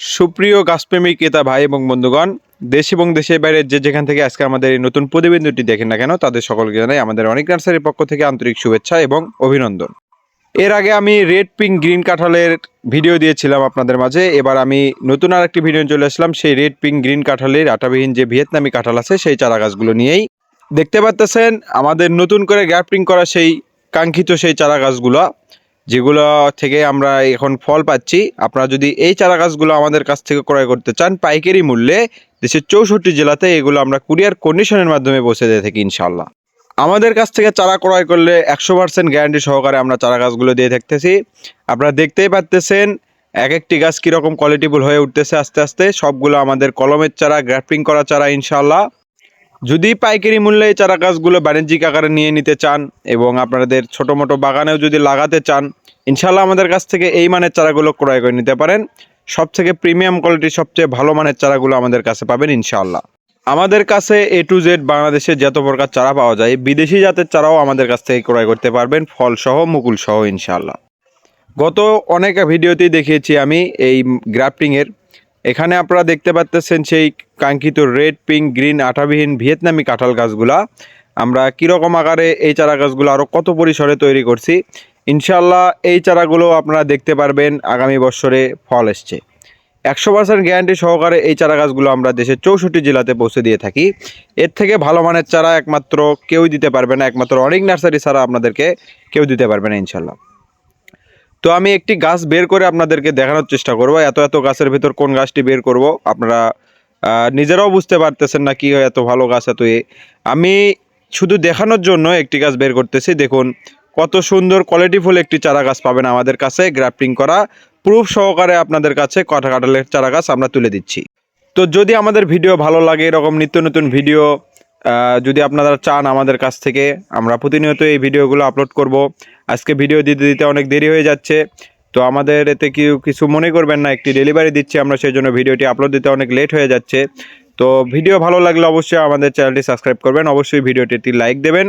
সুপ্রিয় গাছপ্রেমী ক্রেতা ভাই এবং বন্ধুগণ, দেশ এবং দেশের বাইরে যে যেখান থেকে আজকে আমাদের এই নতুন প্রতিবেদনটি দেখেন না কেন, তাদের সকলকে জানাই আমাদের অনেক নার্সারির পক্ষ থেকে আন্তরিক শুভেচ্ছা এবং অভিনন্দন। এর আগে আমি রেড পিঙ্ক গ্রিন কাঁঠালের ভিডিও দিয়েছিলাম আপনাদের মাঝে, এবার আমি নতুন আর একটি ভিডিও চলে আসলাম, সেই রেড পিঙ্ক গ্রিন কাঁঠালের আটাবিহীন যে ভিয়েতনামি কাঁঠাল আছে, সেই চারা গাছগুলো নিয়েই। দেখতে পাচ্তেছেন আমাদের নতুন করে গ্রাফটিং করা সেই কাঙ্ক্ষিত সেই চারা গাছগুলো। যেগুলো থেকে আমরা এখন ফল পাচ্ছি, আপনারা যদি এই চারা গাছগুলো আমাদের কাছ থেকে ক্রয় করতে চান, পাইকারি মূল্যে দেশের চৌষট্টি জেলাতে এগুলো আমরা কুরিয়ার কন্ডিশনের মাধ্যমে পৌঁছে দিয়ে থাকি ইনশাল্লাহ আমাদের কাছ থেকে চারা ক্রয় করলে একশো পার্সেন্ট গ্যারান্টি সহকারে আমরা চারা গাছগুলো দিয়ে থাকতেছি। আপনারা দেখতেই পাচ্তেছেন এক একটি গাছ কীরকম কোয়ালিটিফুল হয়ে উঠতেছে আস্তে আস্তে। সবগুলো আমাদের কলমের চারা, গ্রাফটিং করা চারা ইনশাল্লাহ যদি পাইকারি মূল্যে এই চারা গাছগুলো বাণিজ্যিক আকারে নিয়ে নিতে চান এবং আপনাদের ছোটো মোটো বাগানেও যদি লাগাতে চান ইনশাল্লাহ আমাদের কাছ থেকে এই মানের চারাগুলো ক্রয় করে নিতে পারেন। সব থেকে প্রিমিয়াম কোয়ালিটির সবচেয়ে ভালো মানের চারাগুলো আমাদের কাছে পাবেন ইনশাল্লাহ আমাদের কাছে এ টু জেড বাংলাদেশে যত প্রকার চারা পাওয়া যায়, বিদেশি জাতের চারাও আমাদের কাছ থেকে ক্রয় করতে পারবেন ফল সহ মুকুল সহ ইনশাল্লাহ গত অনেক ভিডিওতেই দেখিয়েছি আমি এই গ্রাফটিংয়ের এখানে আপনারা দেখতে পাচ্তেছেন সেই কাঙ্ক্ষিত রেড, পিঙ্ক, গ্রিন, আঠাবিহীন ভিয়েতনামি কাঁঠাল গাছগুলা। আমরা কীরকম আকারে এই চারা গাছগুলো আরও কত পরিসরে তৈরি করছি ইনশাল্লাহ এই চারাগুলো আপনারা দেখতে পারবেন আগামী বছরে ফল এসছে। একশো পার্সেন্ট গ্যারান্টি সহকারে এই চারা গাছগুলো আমরা দেশের চৌষট্টি জেলাতে পৌঁছে দিয়ে থাকি। এর থেকে ভালো মানের চারা একমাত্র কেউই দিতে পারবে না, একমাত্র অনেক নার্সারি ছাড়া আপনাদেরকে কেউ দিতে পারবে না ইনশাল্লাহ তো আমি একটি গাছ বের করে আপনাদেরকে দেখানোর চেষ্টা করব, এত এত গাছের ভিতর কোন গাছটি বের করব, আপনারা নিজেরাও বুঝতে পারতেছেন না কি এত ভালো গাছ, এত এ। আমি শুধু দেখানোর জন্য একটি গাছ বের করতেছি, দেখুন কত সুন্দর কোয়ালিটিফুল একটি চারা গাছ পাবেন আমাদের কাছে গ্রাফটিং করা প্রুফ সহকারে আপনাদের কাছে কাঁটা কাঁঠালের চারা গাছ আমরা তুলে দিচ্ছি। তো যদি আমাদের ভিডিও ভালো লাগে, এরকম নিত্য নতুন ভিডিও যদি আপনারা চান আমাদের কাছ থেকে, আমরা প্রতিনিয়ত এই ভিডিওগুলো আপলোড করব। আজকে ভিডিও দিতে দিতে অনেক দেরি হয়ে যাচ্ছে। তো আমাদের এতে কি কিছু মনে করবেন না, একটি ডেলিভারি দিচ্ছি আমরা সেই জন্য ভিডিওটি আপলোড দিতে অনেক লেট হয়ে যাচ্ছে। তো ভিডিও ভালো লাগলে অবশ্যই আমাদের চ্যানেলটি সাবস্ক্রাইব করবেন, অবশ্যই ভিডিওটি একটি লাইক দেবেন।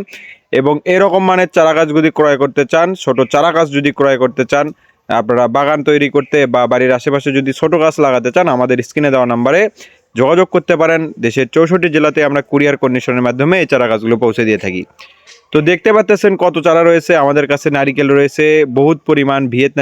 এবং এরকম মানের চারা গাছ যদি ক্রয় করতে চান, ছোট চারা গাছ যদি ক্রয় করতে চান, আপনারা বাগান তৈরি করতে বা বাড়ির আশেপাশে যদি ছোট গাছ লাগাতে চান, আমাদের স্ক্রিনে দেওয়া নাম্বারে যোগাযোগ করতে পারেন। দেশের চৌষট্টি জেলাতে আমরা কুরিয়ার কন্ডিশনের মাধ্যমে এই চারা গাছগুলো পৌঁছে দিয়ে থাকি। তো দেখতে পাচ্ছেন কত চারা রয়েছে। আমাদের কাছে নারিকেল রয়েছে, বহুত পরিমাণ ভিয়েতনাম